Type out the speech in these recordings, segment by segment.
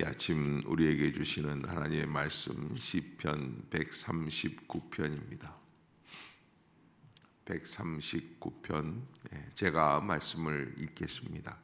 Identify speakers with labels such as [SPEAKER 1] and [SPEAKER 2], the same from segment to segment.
[SPEAKER 1] 이 아침 우리에게 주시는 하나님의 말씀 시편 139편입니다. 139편 예, 제가 말씀을 읽겠습니다.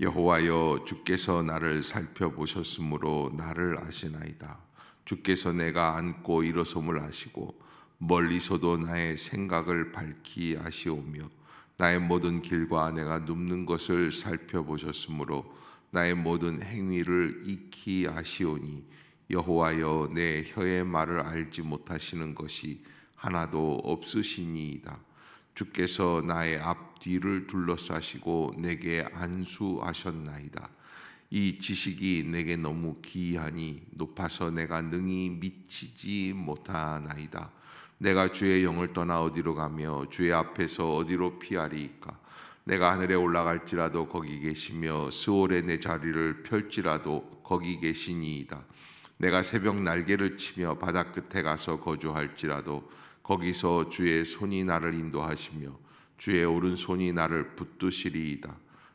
[SPEAKER 1] 여호와여 주께서 나를 살펴보셨으므로 나를 아시나이다. 주께서 내가 앉고 일어섬을 아시고 멀리서도 나의 생각을 밝히 아시오며 나의 모든 길과 내가 눕는 것을 살펴보셨으므로 나의 모든 행위를 익히 아시오니 여호와여 내 혀의 말을 알지 못하시는 것이 하나도 없으시니이다. 주께서 나의 앞뒤를 둘러싸시고 내게 안수하셨나이다. 이 지식이 내게 너무 기이하니 높아서 내가 능히 미치지 못하나이다. 내가 주의 영을 떠나 어디로 가며 주의 앞에서 어디로 피하리이까? 내가 하늘에 올라갈지라도 거기 계시며 스올에 내 자리를 펼지라도 거기 계시니이다. 내가 새벽 날개를 치며 바다 끝에 가서 거주할지라도 거기서 주의 손이 나를 인도하시며 주의 오른손이 나를 붙드시리이다.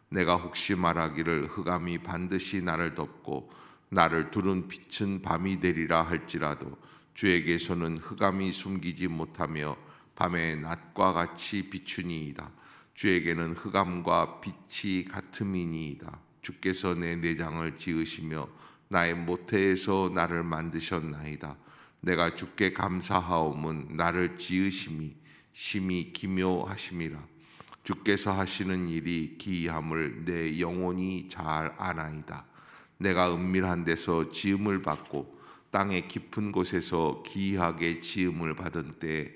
[SPEAKER 1] 내가 혹시 말하기를 흑암이 반드시 나를 덮고 나를 두른 빛은 밤이 되리라 할지라도 주에게서는 흑암이 숨기지 못하며 밤에 낮과 같이 비추니이다. 주에게는 흑암과 빛이 같음이니이다. 주께서 내 내장을 지으시며 나의 모태에서 나를 만드셨나이다. 내가 주께 감사하옴은 나를 지으심이 심히 기묘하심이라. 주께서 하시는 일이 기이함을 내 영혼이 잘 아나이다. 내가 은밀한 데서 지음을 받고 땅의 깊은 곳에서 기이하게 지음을 받은 때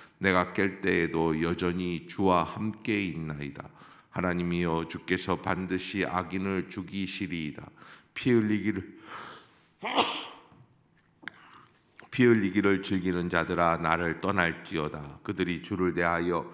[SPEAKER 1] 내가 깰 때에도 여전히 주와 함께 있나이다. 하나님이여 주께서 반드시 악인을 죽이시리이다. 피 흘리기를 피 흘리기를 즐기는 자들아 나를 떠날지어다. 그들이 주를 대하여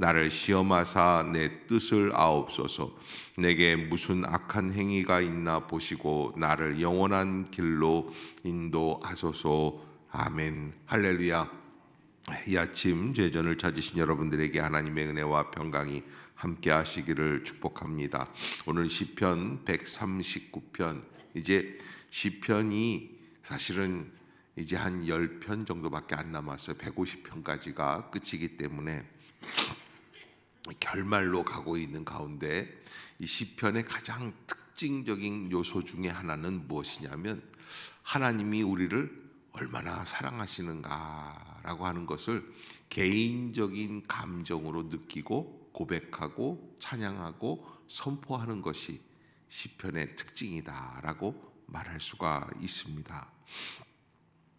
[SPEAKER 1] 나를 시험하사 내 뜻을 아옵소서. 내게 무슨 악한 행위가 있나 보시고 나를 영원한 길로 인도하소서. 아멘. 할렐루야. 이 아침 제전을 찾으신 여러분들에게 하나님의 은혜와 평강이 함께 하시기를 축복합니다. 오늘 시편 139편 이제 시편이 사실은 이제 한 10편 정도밖에 안 남았어요. 150편까지가 끝이기 때문에 결말로 가고 있는 가운데 이 시편의 가장 특징적인 요소 중에 하나는 무엇이냐면 하나님이 우리를 얼마나 사랑하시는가라고 하는 것을 개인적인 감정으로 느끼고 고백하고 찬양하고 선포하는 것이 시편의 특징이다라고 말할 수가 있습니다.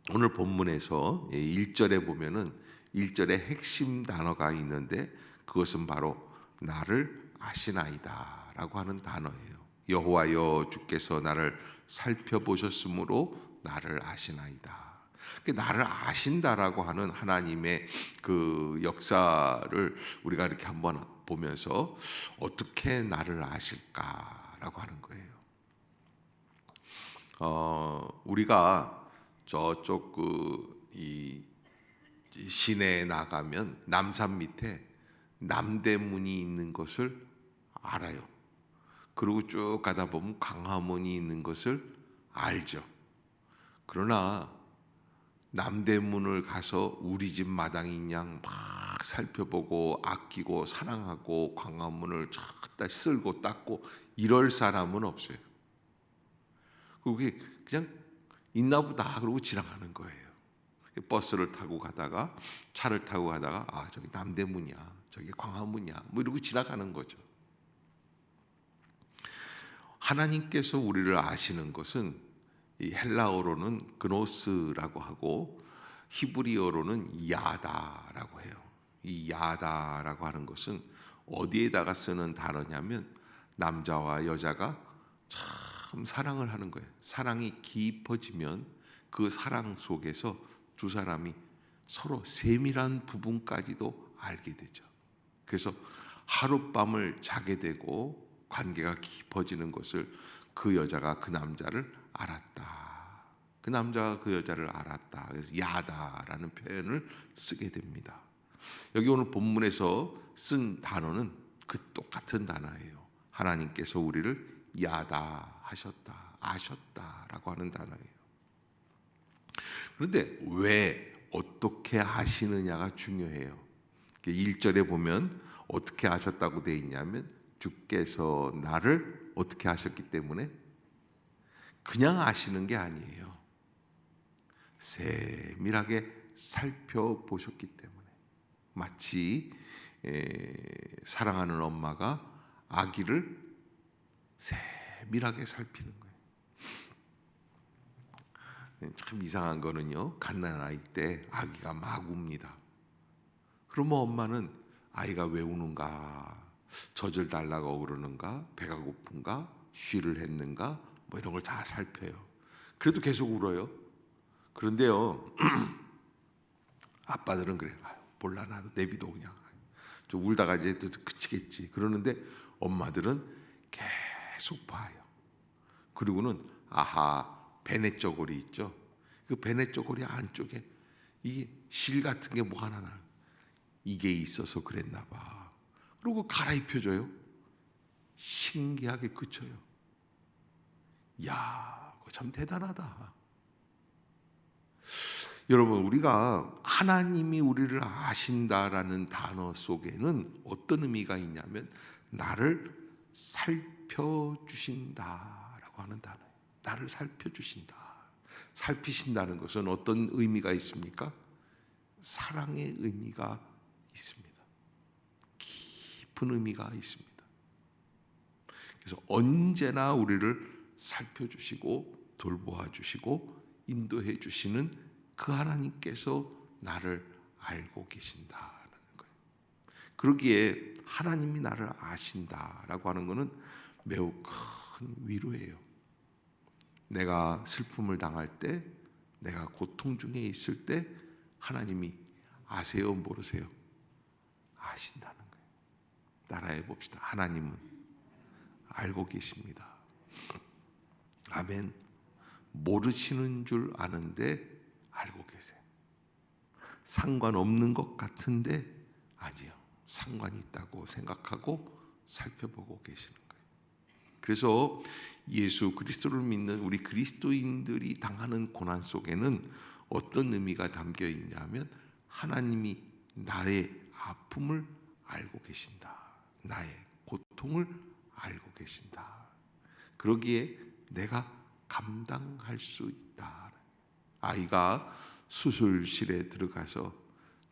[SPEAKER 1] 오늘 본문에서 1절에 보면은 1절에 핵심 단어가 있는데 그것은 바로 나를 아시나이다라고 하는 단어예요. 여호와여 주께서 나를 살펴보셨으므로 나를 아시나이다. 나를 아신다라고 하는 하나님의 그 역사를 우리가 이렇게 한번 보면서 어떻게 나를 아실까라고 하는 거예요. 어, 우리가 저쪽 그 이 시내에 나가면 남산 밑에 남대문이 있는 것을 알아요. 그리고 쭉 가다 보면 광화문이 있는 것을 알죠. 그러나 남대문을 가서 우리 집 마당인 양 막 살펴보고 아끼고 사랑하고 광화문을 쫙다 쓸고 닦고 이럴 사람은 없어요. 그게 그냥 있나 보다 그러고 지나가는 거예요. 버스를 타고 가다가 차를 타고 가다가 아 저기 남대문이야 저게 광화문이야. 뭐 이러고 지나가는 거죠. 하나님께서 우리를 아시는 것은 이 헬라어로는 그노스라고 하고 히브리어로는 야다라고 해요. 이 야다라고 하는 것은 어디에다가 쓰는 단어냐면 남자와 여자가 참 사랑을 하는 거예요. 사랑이 깊어지면 그 사랑 속에서 두 사람이 서로 세밀한 부분까지도 알게 되죠. 그래서 하룻밤을 자게 되고 관계가 깊어지는 것을 그 여자가 그 남자를 알았다. 그 남자가 그 여자를 알았다. 그래서 야다라는 표현을 쓰게 됩니다. 여기 오늘 본문에서 쓴 단어는 그 똑같은 단어예요. 하나님께서 우리를 야다 하셨다, 아셨다라고 하는 단어예요. 그런데 왜 어떻게 아시느냐가 중요해요. 1절에 보면 어떻게 아셨다고 되어 있냐면 주께서 나를 어떻게 하셨기 때문에 그냥 아시는 게 아니에요. 세밀하게 살펴보셨기 때문에 마치 에, 사랑하는 엄마가 아기를 세밀하게 살피는 거예요. 참 이상한 거는요. 갓난 아이 때 아기가 막 웁니다. 그러면 엄마는 아이가 왜 우는가, 젖을 달라고 그러는가, 배가 고픈가, 쉬를 했는가, 뭐 이런 걸 다 살펴요. 그래도 계속 울어요. 그런데요, 아빠들은 그래, 아유, 몰라 나도 내비도 그냥 좀 울다가 이제 또 그치겠지. 그러는데 엄마들은 계속 봐요. 그리고는 아하 베네 쪼고리 있죠. 그 베네 쪼고리 안쪽에 이게 실 같은 게 뭐 하나 나. 이게 있어서 그랬나 봐. 그리고 갈아입혀줘요. 신기하게 그쳐요. 야, 참 대단하다. 여러분, 우리가 하나님이 우리를 아신다라는 단어 속에는 어떤 의미가 있냐면 나를 살펴주신다라고 하는 단어예요. 나를 살펴주신다. 살피신다는 것은 어떤 의미가 있습니까? 사랑의 의미가 있습니다. 깊은 의미가 있습니다. 그래서 언제나 우리를 살펴주시고 돌보아 주시고 인도해 주시는 그 하나님께서 나를 알고 계신다는 거예요. 그러기에 하나님이 나를 아신다라고 하는 것은 매우 큰 위로예요. 내가 슬픔을 당할 때, 내가 고통 중에 있을 때 하나님이 아세요, 모르세요? 아신다는 거예요. 따라해 봅시다. 하나님은 알고 계십니다. 아멘. 모르시는 줄 아는데 알고 계세요. 상관없는 것 같은데 아니요. 상관이 있다고 생각하고 살펴보고 계시는 거예요. 그래서 예수 그리스도를 믿는 우리 그리스도인들이 당하는 고난 속에는 어떤 의미가 담겨 있냐면 하나님이 나의 아픔을 알고 계신다. 나의 고통을 알고 계신다. 그러기에 내가 감당할 수 있다. 아이가 수술실에 들어가서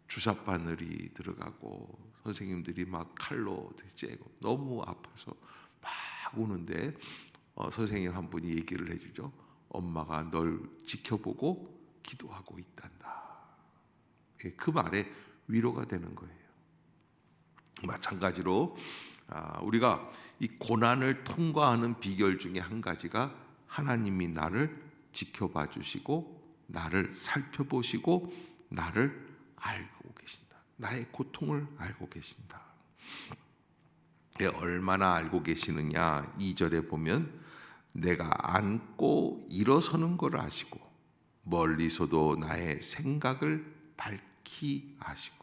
[SPEAKER 1] 주사 바늘이 들어가고 선생님들이 막 칼로 째고 너무 아파서 막 우는데 어, 선생님 한 분이 얘기를 해주죠. 엄마가 널 지켜보고 기도하고 있단다. 예, 그 말에 위로가 되는 거예요. 마찬가지로 아, 우리가 이 고난을 통과하는 비결 중에 한 가지가 하나님이 나를 지켜봐 주시고 나를 살펴보시고 나를 알고 계신다. 나의 고통을 알고 계신다. 예, 얼마나 알고 계시느냐? 2절에 보면 내가 앉고 일어서는 걸 아시고 멀리서도 나의 생각을 밝히 아시고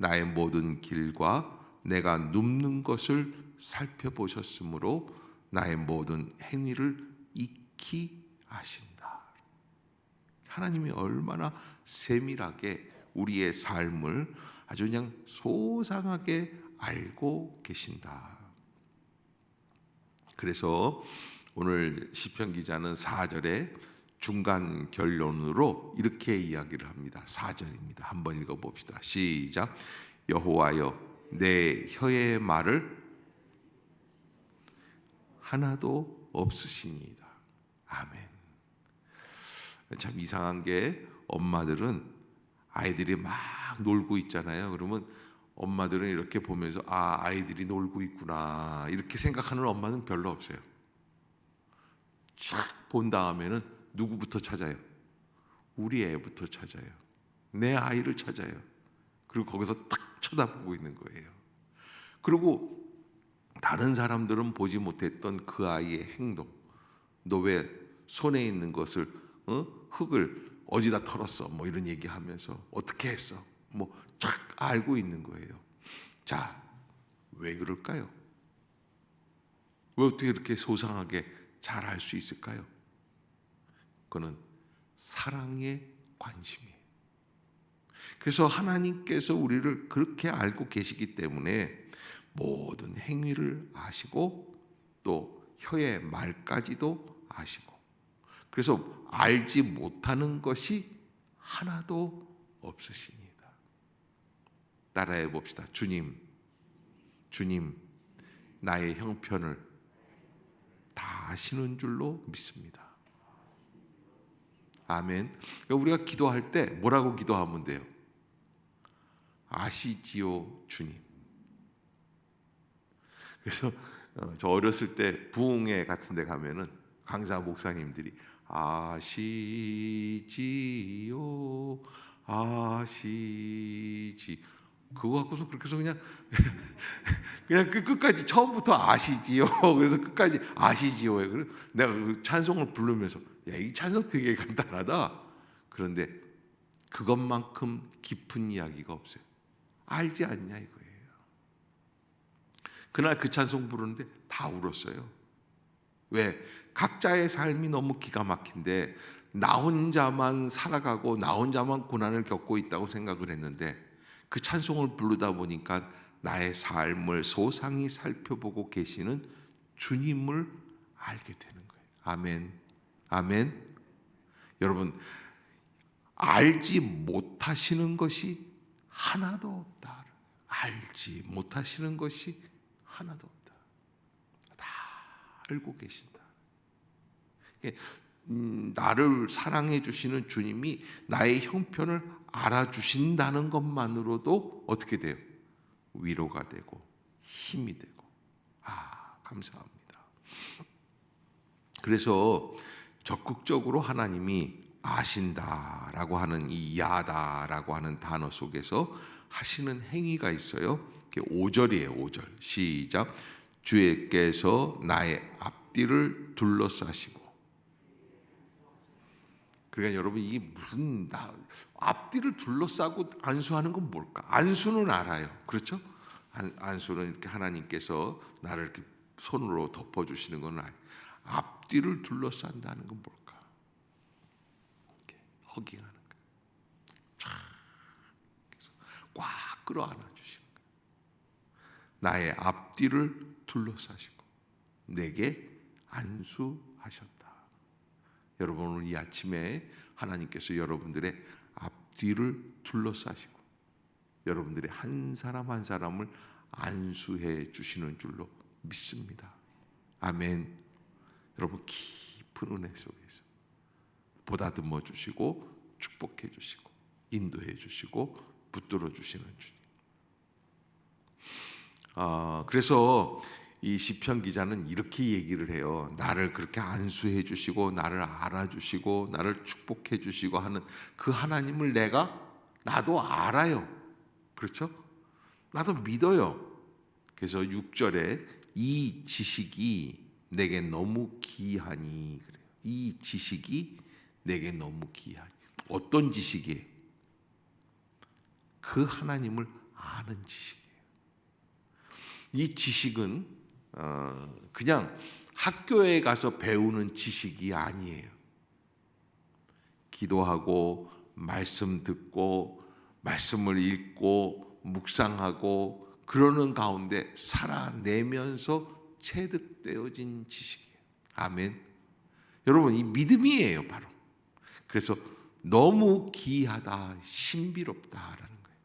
[SPEAKER 1] 나의 모든 길과 내가 눕는 것을 살펴보셨으므로 나의 모든 행위를 익히 아신다. 하나님이 얼마나 세밀하게 우리의 삶을 아주 그냥 소상하게 알고 계신다. 그래서 오늘 시편 기자는 4절에 중간 결론으로 이렇게 이야기를 합니다. 4절입니다. 한번 읽어 봅시다. 시작. 여호와여 내 혀의 말을 하나도 없으시니이다. 아멘. 참 이상한 게 엄마들은 아이들이 막 놀고 있잖아요. 그러면 엄마들은 이렇게 보면서 아 아이들이 놀고 있구나 이렇게 생각하는 엄마는 별로 없어요. 쫙 본 다음에는 누구부터 찾아요? 우리 애부터 찾아요. 내 아이를 찾아요. 그리고 거기서 딱 쳐다보고 있는 거예요. 그리고 다른 사람들은 보지 못했던 그 아이의 행동. 너 왜 손에 있는 것을 어? 흙을 어디다 털었어? 뭐 이런 얘기하면서 어떻게 했어? 뭐쫙 알고 있는 거예요. 자, 왜 그럴까요? 왜 어떻게 이렇게 소상하게 잘알수 있을까요? 그거는 사랑의 관심이에요. 그래서 하나님께서 우리를 그렇게 알고 계시기 때문에 모든 행위를 아시고 또 혀의 말까지도 아시고 그래서 알지 못하는 것이 하나도 없으십니다. 따라해 봅시다. 주님, 주님, 나의 형편을 다 아시는 줄로 믿습니다. 아멘. 그러니까 우리가 기도할 때 뭐라고 기도하면 돼요? 아시지요, 주님. 그래서 어, 저 어렸을 때 부흥회 같은 데 가면은 강사 목사님들이 아시지요 아시지 그거 갖고서 그렇게 해서 그냥 그냥 그 끝까지 처음부터 아시지요 그래서 끝까지 아시지요 내가 그 찬송을 부르면서 야 이 찬송 되게 간단하다 그런데 그것만큼 깊은 이야기가 없어요 알지 않냐 이거예요 그날 그 찬송 부르는데 다 울었어요. 왜? 각자의 삶이 너무 기가 막힌데 나 혼자만 살아가고 나 혼자만 고난을 겪고 있다고 생각을 했는데 그 찬송을 부르다 보니까 나의 삶을 소상히 살펴보고 계시는 주님을 알게 되는 거예요. 아멘. 아멘. 여러분 알지 못하시는 것이 하나도 없다. 알지 못하시는 것이 하나도 없다. 다 알고 계신다. 음, 나를 사랑해 주시는 주님이 나의 형편을 알아주신다는 것만으로도 어떻게 돼요? 위로가 되고 힘이 되고 아 감사합니다. 그래서 적극적으로 하나님이 아신다라고 하는 이 야다라고 하는 단어 속에서 하시는 행위가 있어요. 5절이에요. 5절. 시작. 주께서 나의 앞뒤를 둘러싸시고 그러니까 여러분 이게 무슨 나, 앞뒤를 둘러싸고 안수하는 건 뭘까? 안수는 알아요. 그렇죠? 안, 안수는 이렇게 하나님께서 나를 이렇게 손으로 덮어 주시는 건 알아요. 앞뒤를 둘러싼다는 건 뭘까? 허깅하는 거. 꽉 끌어안아 주시는 거예요. 나의 앞뒤를 둘러싸시고 내게 안수하셨다. 여러분 오늘 이 아침에 하나님께서 여러분들의 앞뒤를 둘러싸시고 여러분들의 한 사람 한 사람을 안수해 주시는 줄로 믿습니다. 아멘. 여러분 깊은 은혜 속에서 보다듬어 주시고 축복해 주시고 인도해 주시고 붙들어 주시는 주님. 아, 그래서 이 시편 기자는 이렇게 얘기를 해요. 나를 그렇게 안수해 주시고 나를 알아 주시고 나를 축복해 주시고 하는 그 하나님을 내가 나도 알아요. 그렇죠? 나도 믿어요. 그래서 6절에 이 지식이 내게 너무 귀하니 그래요. 이 지식이 내게 너무 귀하니. 어떤 지식이에요? 그 하나님을 아는 지식이에요. 이 지식은 어, 그냥 학교에 가서 배우는 지식이 아니에요. 기도하고 말씀 듣고 말씀을 읽고 묵상하고 그러는 가운데 살아내면서 체득되어진 지식이에요. 아멘. 여러분 이 믿음이에요, 바로. 그래서 너무 기이하다, 신비롭다라는 거예요.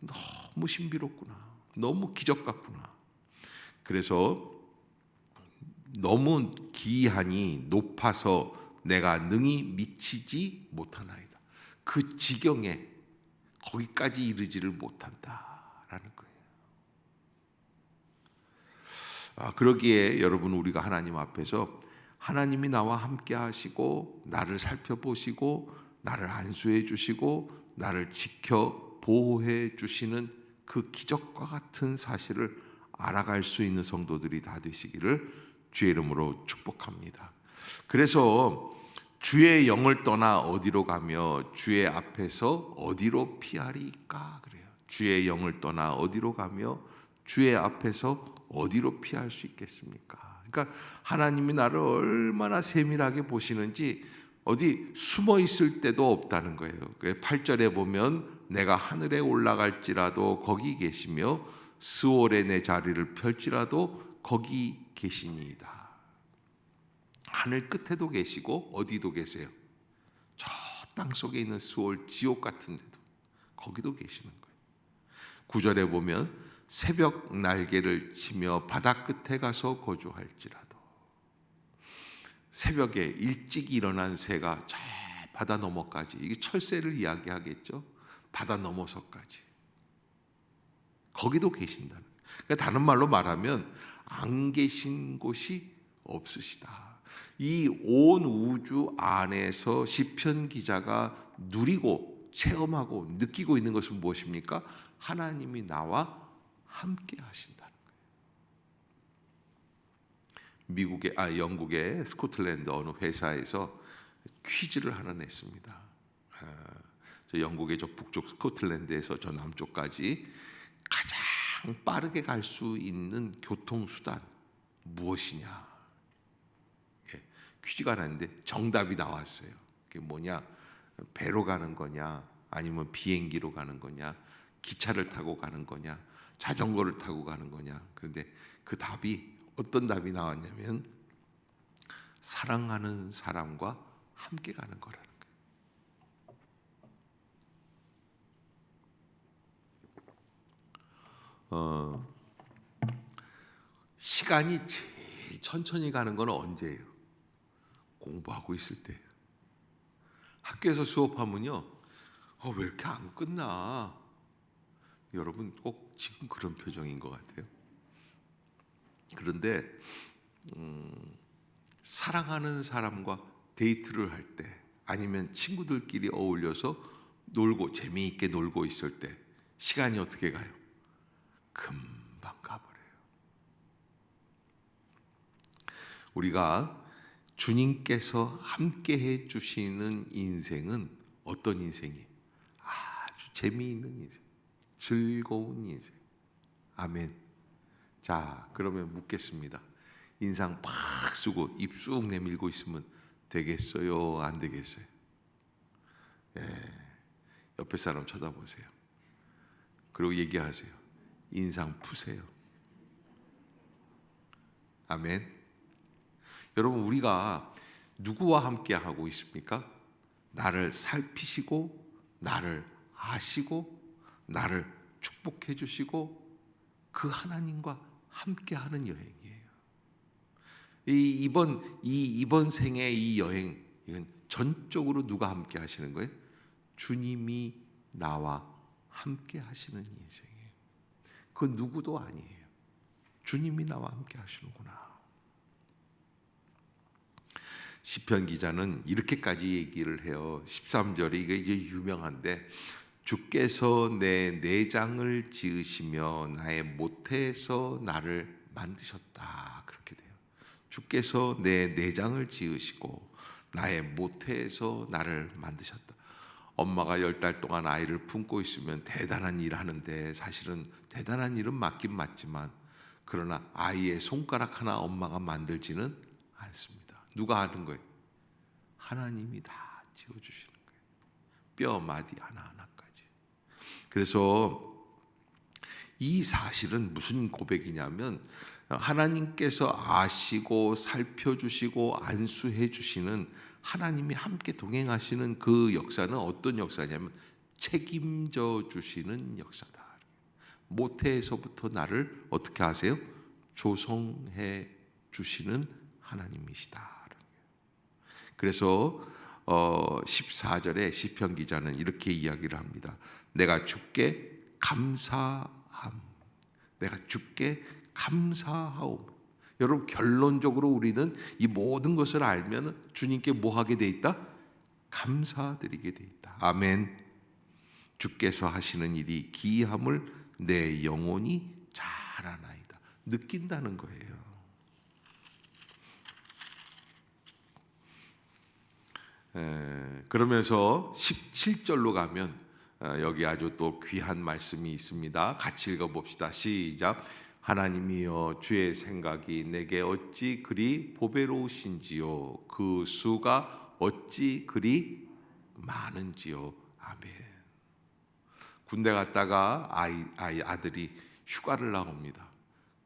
[SPEAKER 1] 너무 신비롭구나. 너무 기적 같구나. 그래서 너무 기한이 높아서 내가 능히 미치지 못하나이다. 그 지경에 거기까지 이르지를 못한다라는 거예요. 아, 그러기에 여러분 우리가 하나님 앞에서 하나님이 나와 함께 하시고 나를 살펴보시고 나를 안수해 주시고 나를 지켜 보호해 주시는 그 기적과 같은 사실을 알아갈 수 있는 성도들이 다 되시기를 주의 이름으로 축복합니다. 그래서 주의 영을 떠나 어디로 가며 주의 앞에서 어디로 피하리까 그래요. 주의 영을 떠나 어디로 가며 주의 앞에서 어디로 피할 수 있겠습니까? 그러니까 하나님이 나를 얼마나 세밀하게 보시는지 어디 숨어 있을 때도 없다는 거예요. 8절에 보면 내가 하늘에 올라갈지라도 거기 계시며 스월에 내 자리를 펼지라도 거기 계시니이다. 하늘 끝에도 계시고 어디도 계세요. 저 땅 속에 있는 수월 지옥 같은 데도 거기도 계시는 거예요. 구절에 보면 새벽 날개를 치며 바다 끝에 가서 거주할지라도 새벽에 일찍 일어난 새가 저 바다 너머까지 이게 철새를 이야기하겠죠. 바다 넘어서까지 거기도 계신다는. 그러니까 다른 말로 말하면 안 계신 곳이 없으시다. 이 온 우주 안에서 시편 기자가 누리고 체험하고 느끼고 있는 것은 무엇입니까? 하나님이 나와 함께 하신다는 거예요. 미국의 아 영국의 스코틀랜드 어느 회사에서 퀴즈를 하나 냈습니다. 아, 저 영국의 저 북쪽 스코틀랜드에서 저 남쪽까지 가장 빠르게 갈 수 있는 교통 수단 무엇이냐? 예, 퀴즈가 나는데 정답이 나왔어요. 그게 뭐냐? 배로 가는 거냐? 아니면 비행기로 가는 거냐? 기차를 타고 가는 거냐? 자전거를 타고 가는 거냐? 그런데 그 답이 어떤 답이 나왔냐면 사랑하는 사람과 함께 가는 거라는 거예요. 어, 시간이 제일 천천히 가는 건 언제예요? 공부하고 있을 때. 학교에서 수업하면요, 어, 왜 이렇게 안 끝나? 여러분 꼭 지금 그런 표정인 것 같아요. 그런데 음, 사랑하는 사람과 데이트를 할 때, 아니면 친구들끼리 어울려서 놀고 재미있게 놀고 있을 때 시간이 어떻게 가요? 금방 가버려요. 우리가 주님께서 함께 해 주시는 인생은 어떤 인생이? 아주 재미있는 인생, 즐거운 인생. 아멘. 자, 그러면 묻겠습니다. 인상 팍 쓰고 입 쑥 내밀고 있으면 되겠어요? 안 되겠어요? 예. 옆에 사람 쳐다보세요. 그리고 얘기하세요. 인상 푸세요. 아멘. 여러분 우리가 누구와 함께 하고 있습니까? 나를 살피시고 나를 아시고 나를 축복해 주시고 그 하나님과 함께 하는 여행이에요. 이 이번 이 이번 생의 이 여행 이건 전적으로 누가 함께 하시는 거예요? 주님이 나와 함께 하시는 인생이에요. 그 누구도 아니에요. 주님이 나와 함께 하시는구나. 시편 기자는 이렇게까지 얘기를 해요. 13절이 이게 이제 유명한데 주께서 내 내장을 지으시며 나의 모태에서 나를 만드셨다. 그렇게 돼요. 주께서 내 내장을 지으시고 나의 모태에서 나를 만드셨다. 엄마가 열 달 동안 아이를 품고 있으면 대단한 일 하는데 사실은 대단한 일은 맞긴 맞지만 그러나 아이의 손가락 하나 엄마가 만들지는 않습니다. 누가 하는 거예요? 하나님이 다 지어주시는 거예요. 뼈 마디 하나 하나까지. 그래서 이 사실은 무슨 고백이냐면 하나님께서 아시고 살펴주시고 안수해 주시는 하나님이 함께 동행하시는 그 역사는 어떤 역사냐면 책임져 주시는 역사다. 모태에서부터 나를 어떻게 하세요? 조성해 주시는 하나님이시다. 그래서 어 14절에 시편 기자는 이렇게 이야기를 합니다. 내가 주께 감사함. 내가 주께 감사하오. 여러분 결론적으로 우리는 이 모든 것을 알면 주님께 뭐 하게 돼 있다? 감사드리게 돼 있다. 아멘. 주께서 하시는 일이 기이함을 내 영혼이 잘 아나이다. 느낀다는 거예요. 에, 그러면서 17절로 가면 어, 여기 아주 또 귀한 말씀이 있습니다. 같이 읽어 봅시다. 시작. 하나님이여 주의 생각이 내게 어찌 그리 보배로우신지요 그 수가 어찌 그리 많은지요 아멘 군대 갔다가 아이, 아이 아들이 휴가를 나옵니다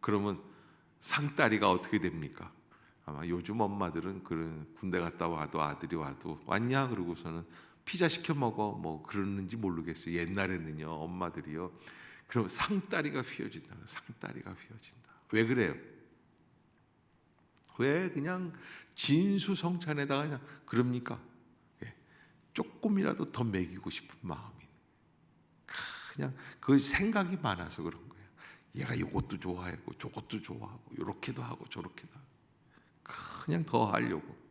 [SPEAKER 1] 그러면 상다리가 어떻게 됩니까 아마 요즘 엄마들은 그런 군대 갔다 와도 아들이 와도 왔냐 그러고서는 피자 시켜 먹어 뭐 그러는지 모르겠어요 옛날에는요 엄마들이요 그럼 상다리가 휘어진다. 상다리가 휘어진다. 왜 그래요? 왜 그냥 진수성찬에다가 그냥 그럽니까? 예. 조금이라도 더 먹이고 싶은 마음이 그냥 그 생각이 많아서 그런 거예요. 얘가 이것도 좋아하고 저것도 좋아하고 이렇게도 하고 저렇게도 하고 그냥 더 하려고.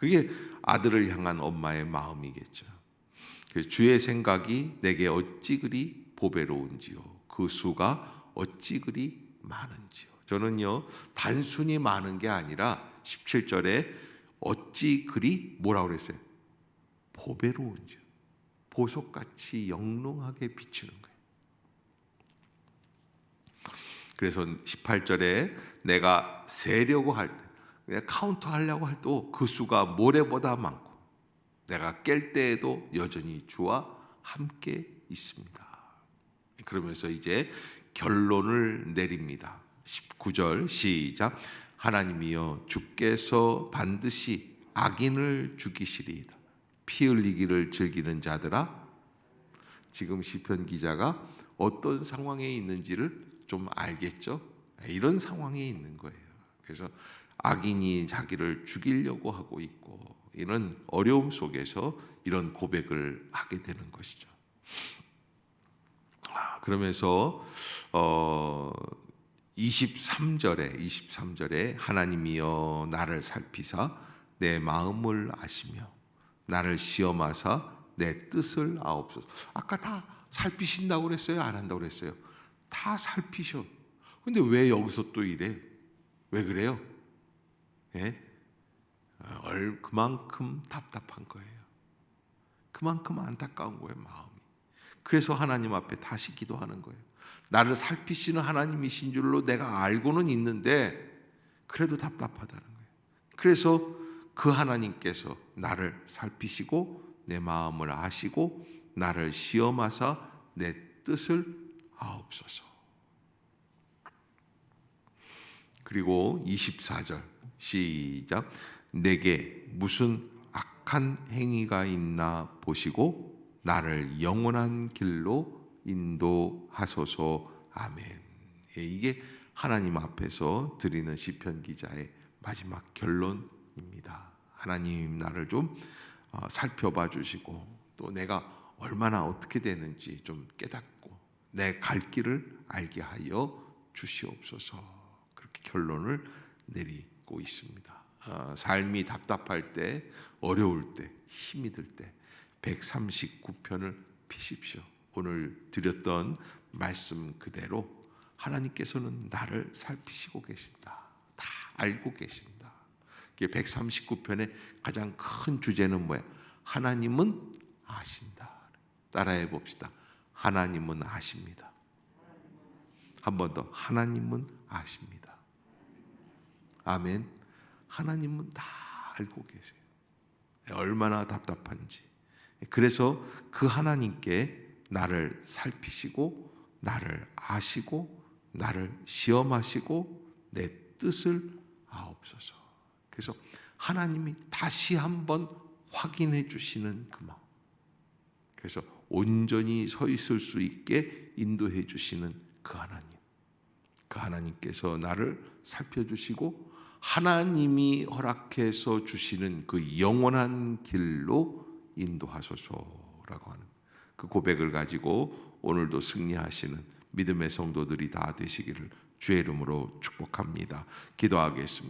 [SPEAKER 1] 그게 아들을 향한 엄마의 마음이겠죠. 그 주의 생각이 내게 어찌 그리 보배로운지요. 그 수가 어찌 그리 많은지요. 저는요, 단순히 많은 게 아니라 17절에 어찌 그리 뭐라 그랬어요? 보배로운지요. 보석같이 영롱하게 비치는 거예요. 그래서 18절에 내가 세려고 할 때, 카운터 하려고 할때그 수가 모래보다 많고, 내가 깰 때에도 여전히 주와 함께 있습니다. 그러면서 이제 결론을 내립니다. 19절 시작. 하나님이여 주께서 반드시 악인을 죽이시리이다. 피 흘리기를 즐기는 자들아 지금 시편 기자가 어떤 상황에 있는지를 좀 알겠죠? 이런 상황에 있는 거예요. 그래서 악인이 자기를 죽이려고 하고 있고 이런 어려움 속에서 이런 고백을 하게 되는 것이죠. 그러면서 어 23절에 23절에 하나님이여 나를 살피사 내 마음을 아시며 나를 시험하사 내 뜻을 아옵소서. 아까 다 살피신다고 그랬어요? 안 한다고 그랬어요? 다 살피셔. 근데 왜 여기서 또 이래? 왜 그래요? 예? 얼 그만큼 답답한 거예요. 그만큼 안타까운 거예요, 마음이. 그래서 하나님 앞에 다시 기도하는 거예요. 나를 살피시는 하나님이신 줄로 내가 알고는 있는데 그래도 답답하다는 거예요. 그래서 그 하나님께서 나를 살피시고 내 마음을 아시고 나를 시험하사 내 뜻을 아옵소서. 그리고 24절 시작 내게 무슨 악한 행위가 있나 보시고 나를 영원한 길로 인도하소서 아멘. 예, 이게 하나님 앞에서 드리는 시편 기자의 마지막 결론입니다. 하나님 나를 좀 어, 살펴봐 주시고 또 내가 얼마나 어떻게 되는지 좀 깨닫고 내 갈 길을 알게 하여 주시옵소서. 그렇게 결론을 내리 고 있습니다. 어, 삶이 답답할 때, 어려울 때, 힘이 들 때, 139편을 피십시오. 오늘 드렸던 말씀 그대로 하나님께서는 나를 살피시고 계신다. 다 알고 계신다. 139편의 가장 큰 주제는 뭐야? 하나님은 아신다. 따라해 봅시다. 하나님은 아십니다. 한 번 더. 하나님은 아십니다. 아멘. 하나님은 다 알고 계세요. 얼마나 답답한지. 그래서 그 하나님께 나를 살피시고 나를 아시고 나를 시험하시고 내 뜻을 아옵소서. 그래서 하나님이 다시 한번 확인해 주시는 그 마음. 그래서 온전히 서 있을 수 있게 인도해 주시는 그 하나님, 그 하나님께서 나를 살펴 주시고 하나님이 허락해서 주시는 그 영원한 길로 인도하소서라고 하는 그 고백을 가지고 오늘도 승리하시는 믿음의 성도들이 다 되시기를 주의 이름으로 축복합니다. 기도하겠습니다.